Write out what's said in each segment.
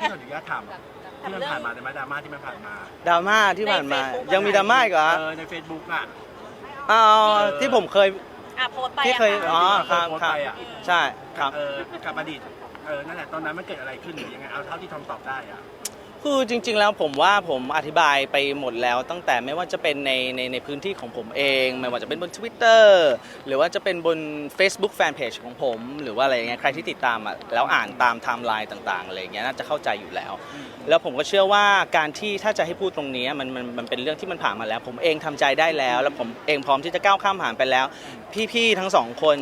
พี่ขออนุญาตถามที่มันผ่านมาได้ไหมดราม่าที่มันผ่านมาดราม่าที่ผ่านมายังมีดราม่าอีกเหรอเออใน Facebook อะอ๋อที่ผมเคย อะโพสต์ไปที่อะเคย อ๋อค่ะครับโพสต์ครับไปอะ ใช่ ครับ เออกับอดีตเออนั่นแหละตอนนั้นมันเกิดอะไรขึ้นหรือยังไงเอาเท่าที่ทอมตอบได้อะ คือจริง ๆ แล้วผมว่าผมอธิบายไปหมดแล้ว ตั้งแต่ไม่ว่าจะเป็นในในในพื้นที่ของผมเอง ไม่ว่าจะเป็นบน Twitter หรือว่าจะเป็นบน Facebook Fanpage ของผม หรือว่าอะไรอย่างเงี้ยใครที่ติดตามอะแล้วอ่านตามไทม์ไลน์ต่างๆอะไรอย่างเงี้ยน่าจะเข้าใจอยู่แล้ว แล้วผมก็เชื่อว่าการที่ถ้าจะให้พูดตรงนี้มันมันมันเป็นเรื่องที่มันผ่านมาแล้ว ผมเองทำใจได้แล้ว แล้วผมเองพร้อมที่จะก้าวข้ามผ่านไปแล้ว พี่ๆทั้งสองคน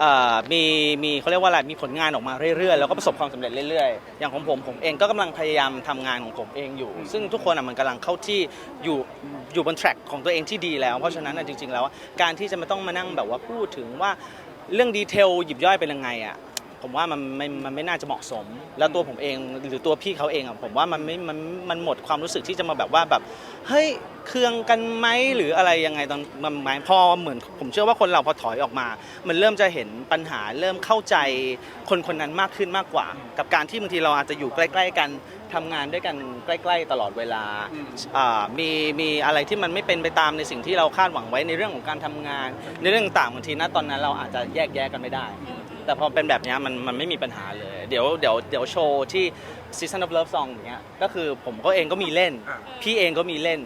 เอ่อมีมีเขาเรียกว่าอะไรมีผลงานออกมาเรื่อยๆ แล้วก็ประสบความสำเร็จเรื่อยๆ อย่างของผมผมเองก็กำลังพยายามทำงานของผมเองอยู่ ซึ่งทุกคนอะมันกำลังเข้าที่อยู่อยู่บนแทร็กของตัวเองที่ดีแล้ว เพราะฉะนั้นอะจริงๆแล้วอะการที่จะไม่ต้องมานั่งแบบว่าพูดถึงว่าเรื่องดีเทลหยิบย่อยเป็นยังไงอะ ผมว่ามันไม่มันไม่น่าจะเหมาะสม แล้วตัวผมเองหรือตัวพี่เขาเองอะผมว่ามันไม่มันมันหมดความรู้สึกที่จะมาแบบว่าแบบเฮ้ยเคืองกันไหมหรืออะไรยังไงตอนมันหมายพอเหมือนผมเชื่อว่าคนเราพอถอยออกมา มันเริ่มจะเห็นปัญหาเริ่มเข้าใจคนคนนั้นมากขึ้นมากกว่า กับการที่บางทีเราอาจจะอยู่ใกล้ ๆ กันทำงานด้วยกันใกล้ๆตลอดเวลาอืมอ่ามีมีอะไรที่มันไม่เป็นไปตามในสิ่งที่เราคาดหวังไว้ในเรื่องของการทำงาน ในเรื่องต่างๆบางทีนะตอนนั้นเราอาจจะแยกแยะกันไม่ได้ แต่พอเป็นแบบเนี้ยมันมันไม่มีปัญหาเลย เดี๋ยวเดี๋ยวเดี๋ยวโชว์ที่ Season of Love Song อย่างเงี้ยก็คือผมก็เองก็มีเล่นอะพี่เองก็มีเล่น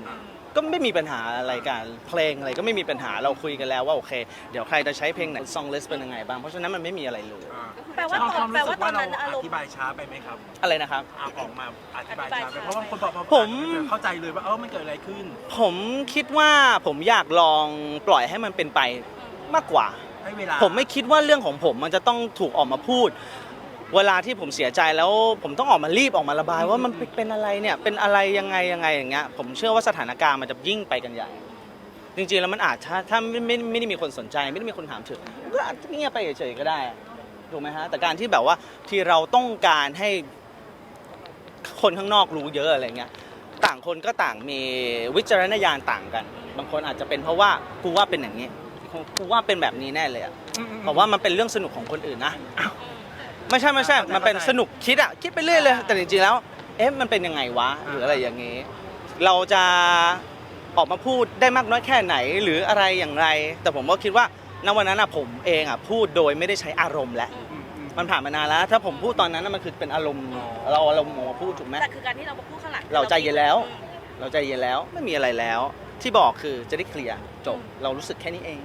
ก็ไม่มีปัญหาอะไรกันเพลงอะไรก็ไม่มีปัญหาเราคุยกันแล้วว่าโอเค เดี๋ยวใครจะใช้เพลงไหน Song List เป็นยังไงบ้างเพราะฉะนั้นมันไม่มีอะไรเลยอ่าแปลว่าทอมตทออนมแปลรู้สึว่ากตอว่านเรานั้นอารอมณ์ ธิบายช้าไปไหมครับอะไรนะครับ อะออกมาอธิบายช้าไปอธิบายช้าเพราะว่าคนบอกว่าผม เข้าใจเลยว่าเออมันเกิดอะไรขึ้น ผมคิดว่าผมอยากลองปล่อยให้มันเป็นไปมากกว่า ให้เวลาผมไม่คิดว่าเรื่องของผมมันจะต้องถูกออกมาพูด เวลาที่ผมเสียใจแล้วผมต้องออกมารีบออกมาระบาย ว่ามันเป็นอะไรเนี่ยเป็นอะไรยังไงยังไงอย่างเงี้ยผมเชื่อว่าสถานการณ์มันจะยิ่งไปกันใหญ่ จริงๆแล้วมันอาจถ้าถ้าไม่ไม่ไม่ได้มีคนสนใจ ไม่ได้มีคนถามถึงก็อาจจะเงียบไปเฉยๆก็ได้ถูกไหมฮะแต่การที่แบบว่าที่เราต้องการให้คนข้างนอกรู้เยอะอะไรเงี้ยต่างคนก็ต่างมีวิจารณญาณต่างกัน บางคนอาจจะเป็นเพราะว่ากูว่าเป็นอย่างนี้ กูว่าเป็นแบบนี้แน่เลยอะเพราะว่ามันเป็นเรื่องสนุกของคนอื่นนะไม่ใช่ไม่ใช่ มันเป็นสนุกคิดอะคิดไปเรื่อยเลย แต่จริงๆแล้ว เอ๊ะมันเป็นยังไงวะหรืออะไรอย่างงี้ เราจะออกมาพูดได้มากน้อยแค่ไหนหรืออะไรอย่างไร แต่ผมก็คิดว่าณวันนั้นอะผมเองอะพูดโดยไม่ได้ใช้อารมณ์แล้วอืมอืมมันผ่านมานานแล้ว ถ้าผมพูดตอนนั้นน่ะมันคือเป็นอารมณ์ เราเอาอารมณ์ออกมาพูดถูกไหมแต่คือการที่เรามาพูดข้างหลังเราใจเย็นแล้ว เราใจเย็นแล้วไม่มีอะไรแล้ว ที่บอกคือจะได้เคลียร์จบเรารู้สึกแค่นี้เอง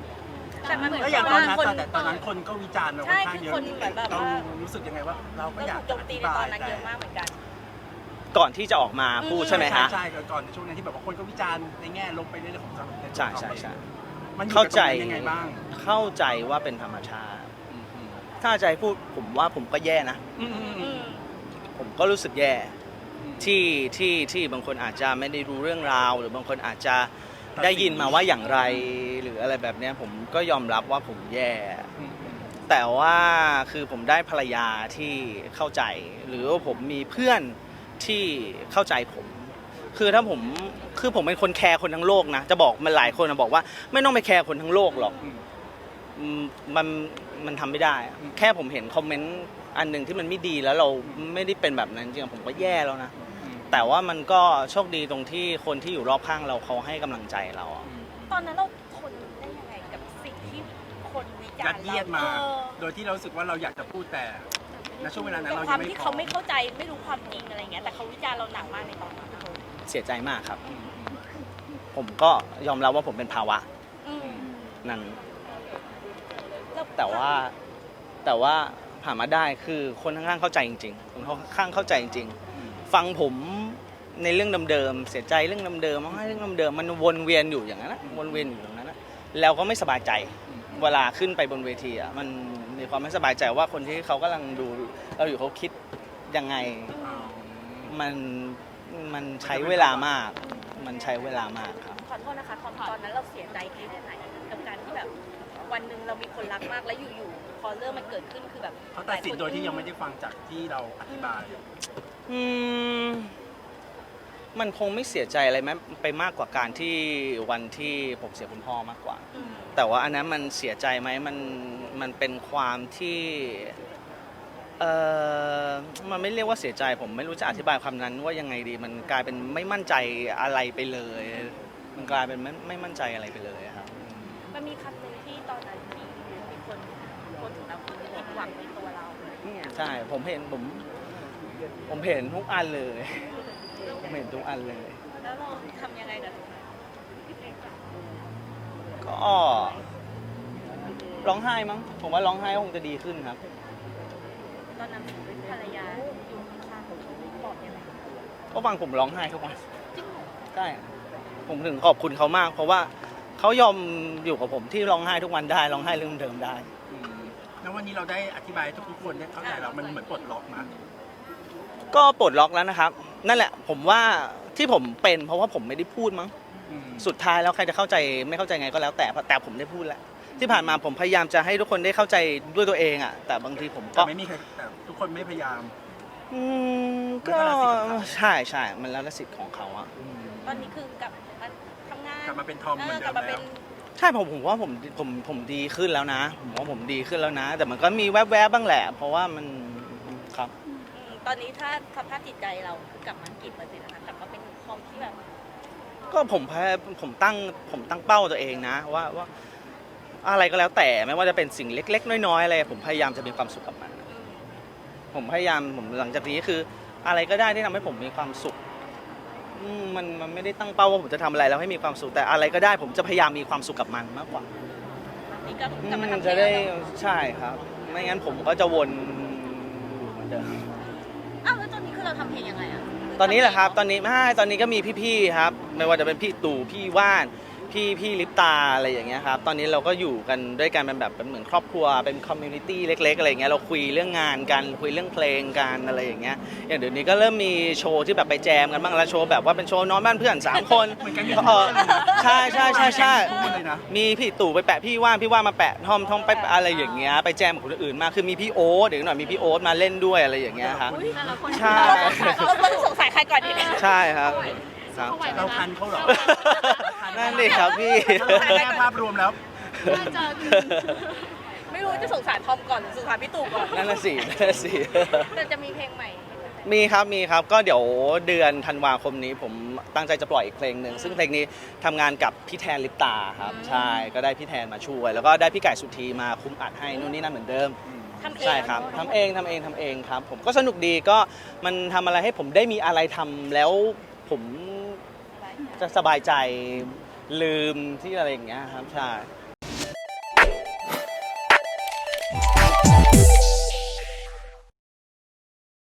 แต่มันเหมือนแล้วอย่างกับตอนว่านั้นคนแต่ตอนนั้นคนก็วิจารณ์เราค่ใช่อนข้างคือเยอะคนเหมือนแบบเราว่า รู้สึกยังไงว่าเราก็เราอยากถูกโจจะมอตีธิในบาตอยนนั้นแต่เยอะมากเหมือนกัน ก่อนที่จะออกมาพูดใช่ไหมฮะใช่ก่อนในช่วงนั้นที่แบบว่าคนก็วิจารณ์ในแง่ลบไปเรื่อยๆของสังคมใช่ใช่ใช่มันอยู่เข้ากับตใจรงนั้นยังไงบ้างเข้าใจว่าเป็นธรรมชาติอืมอืมถ้าใจพูดผมว่าผมก็แย่นะ อืมอืมอือืมมผมก็รู้สึกแย่ ที่ที่ที่บางคนอาจจะไม่ได้รู้เรื่องราว หรือบางคนอาจจะ ได้ยินมาว่าอย่างไรหรืออะไรแบบเนี้ยผมก็ยอมรับว่าผมแย่ แต่ว่าคือผมได้ภรรยาที่เข้าใจ หรือว่าผมมีเพื่อนที่เข้าใจผม คือถ้าผมคือผมเป็นคนแคร์คนทั้งโลกนะ จะบอกมันหลายคนนะบอกว่า ไม่ต้องไปแคร์คนทั้งโลกหรอกอืมมันมันทำไม่ได้อะแค่ผมเห็นคอมเมนต์อันหนึ่งที่มันไม่ดีแล้วเราไม่ได้เป็นแบบนั้นจริงๆผมก็แย่แล้วนะ แต่ว่ามันก็โชคดีตรงที่คนที่อยู่รอบข้างเราเขาให้กำลังใจเราอะอืมตอนนั้นเราทนได้ยังไงกับสิ่งที่คนวิจารยัดณ์เยียดมา เออโดยที่เรารู้สึกว่าเราอยากจะพูดแต่ณช่วงเวลานั้นเราคยัวามงไม่ที่พร้อเขามไม่เข้าใจไม่รู้ความจริงอะไรเงี้ยแต่เขาวิจารณ์เราหนักมากในตอนนั้นเสียใจมากครับอืมอืมผมก็ยอมรับว่าผมเป็นภาวะอืมนั้น ล้แต่ว่าแต่ว่าผ่านมาได้คือคนข้างๆเข้าใจจริงๆคนข้างๆเข้าใจจริงอืมๆ ฟังผมในเรื่องเดิมๆเสียใจเรื่องเดิมๆร้องไห้เรื่องเดิมๆมันวนเวียนอยู่อย่างนั้นนะวนเวียนอยู่ตรงนั้นนะแล้วก็ไม่สบายใจเวลาขึ้นไปบนเวทีอะมันมีความไม่สบายใจว่าคนที่เขากำลังดูเราอยู่เขาคิดยังไงอ่ามันมันใช้เวลามาก มันใช้เวลามากครับขอโทษนะคะตอนตอนนั้นเราเสียใจแค่ไหนกับการที่แบบวันหนึ่งเรามีคนรักมากแล้วอยู่ๆพอเรื่องมันเกิดขึ้นคือแบบเขาตัดสินโดยที่ยังไม่ได้ฟังจากที่เราอธิบาย อืมมันคงไม่เสียใจอะไรไหมไปมากกว่าการที่วันที่ผมเสียคุณพ่อมากกว่าอืมแต่ว่าอันนั้นมันเสียใจไหมมันมันเป็นความที่เออมันไม่เรียกว่าเสียใจ ผมไม่รู้จะอธิบายความนั้นว่ายังไงดี มันกลายเป็นไม่มั่นใจอะไรไปเลย มันกลายเป็นไม่ไม่มั่นใจอะไรไปเลยอะครับ มันมีคำหนึ่งที่ตอนนั้นที่มีคนคนถึงเราคือผิดหวังในตัวเราใช่ ผมเห็นผม ผมเห็นทุกอันเลย ผมเห็นทุกอันเลย แล้วเราทำยังไงกับตรงนั้นก็ร้องไห้มั้ง ผมว่าร้องไห้คงจะดีขึ้นครับ ตอนนั้นภรรยาอยู่ข้างๆบอกยังไงก็ฟังผมร้องไห้ทุกวันจริงเหรอใช่ผมถึงขอบคุณเขามาก เพราะว่าเขายอมอยู่กับผมที่ร้องไห้ทุกวันได้ร้องไห้เรื่องเดิมได้อืมแล้ววันนี้เราได้อธิบายให้ทุกคนได้เข้าใจเรามันเหมือนปลดล็อกมา ก็ปลดล็อกแล้วนะครับ นั่นแหละผมว่าที่ผมเป็นเพราะว่าผมไม่ได้พูดมั้งอืมสุดท้ายแล้วใครจะเข้าใจไม่เข้าใจไงก็แล้ว แต่แต่ผมได้พูดแล้ว ที่ผ่านมาผมพยายามจะให้ทุกคนได้เข้าใจด้วยตัวเองอะแต่บางทีผมแต่ก็ไม่มีใครแต่ทุกคนไม่พยายามอืมมันก็ก็แล้วแต่สิทธิ์ของเขาใช่ใช่มันแล้วแต่สิทธิ์ของเขาอะตอนนี้คือกลับมาทำงานกลับมาเป็นทอมเหมือนกเดิลับมมาเป็แล้นวใช่ผมผมว่าผมผมผมดีขึ้นแล้วนะ ผมว่าผมดีขึ้นแล้วนะ แต่มันก็มีแวบๆบ้างแหละ เพราะว่ามันครับอืม ตอนนี้ถ้าสภาพจิตใจเรากลับมากี่เปอร์เซ็นต์นะคะกลับมาเป็นคอมที่แบบก็ผมพยผมตั้งผมตั้งเป้าตัวเองนะว่าว่าอะไรก็แล้วแต่ไม่ว่าจะเป็นสิ่งเล็ก ๆ น้อยๆอะไรผมพยายามจะมีความสุขกับมัน อืมผมพยายามผมหลังจากนี้คือ อะไรก็ได้ที่ทำให้ผมมีความสุขอืมมันมันไม่ได้ตั้งเป้าว่าผมจะทำอะไรแล้วให้มีความสุขแต่อะไรก็ได้ ผมจะพยายามมีความสุขกับมันมากกว่าตอนนี้ก็กลับมาอืมทำเพลจะงได้แล้วเนอะใช่ครับ ไม่งั้นผมก็จะวนอยู่เหมือนเดิม เราทำเพลงยังไงอะตอนนี้แหละครับ ตอนนี้ไม่ตอนนี้ก็มีพี่ๆครับ ไม่ว่าจะเป็นพี่ตู่พี่ว่าน พี่พี่ลิปตาอะไรอย่างเงี้ยครับ ตอนนี้เราก็อยู่กันด้วยกันเป็นแบบเป็นเหมือนครอบครัวเป็นคอมมูนิตี้เล็ก ๆ อะไรอย่างเงี้ยเราคุยเรื่องงานกันคุยเรื่องเพลงกันอะไรอย่างเงี้ยอย่างเดี๋ยวนี้ก็เริ่มมีโชว์ที่แบบไปแจมกันบ้างแล้วโชว์แบบว่าเป็นโชว์นอนบ้านเพื่อนสามคนเหมือนกันมีเออใช่ใช่ใช่ใช่ทุกคนเลยนะมีพี่ตู่ไปแปะพี่ว่านพี่ว่านมาแปะทอมทอมไปแปะอะไรอย่างเงี้ยไปแจมกับคนอื่นมาคือมีพี่โอ๊ตเดี๋ยวหน่อยมีพี่โอ๊ตมาเล่นด้วยอะไรอย่างเงี้ยครับอุ๊ยแต่ละคนใช่เราเราสงสัยใครก่อนดีเนี่ยใช่ครับ ครับเราคันเขาเหรอ นั่นดิครับพี่ แค่ภาพรวมแล้วไม่รู้จะสงสารทอมก่อนหรือสงสารพี่ตู่ก่อนนั่นน่ะสินั่นน่ะสิ แต่จะมีเพลงใหม่ให้แฟนๆมีครับมีครับก็เดี๋ยวเดือนธันวาคมนี้ผมตั้งใจจะปล่อยอีกเพลงหนึ่งซึ่งเพลงนี้ทำงานกับพี่แทนลิปตาครับ ใช่ก็ได้พี่แทนมาช่วย แล้วก็ได้พี่ไก่สุธีมาคุ้มอัดให้นู่นนี่นั่นเหมือนเดิมทำเองใช่ครับทำเองทำเองทำเองครับ ผมก็สนุกดีก็มันทำอะไรให้ผมได้มีอะไรทำแล้วผม จะสบายใจลืมที่อะไรอย่างเงี้ยครับใช่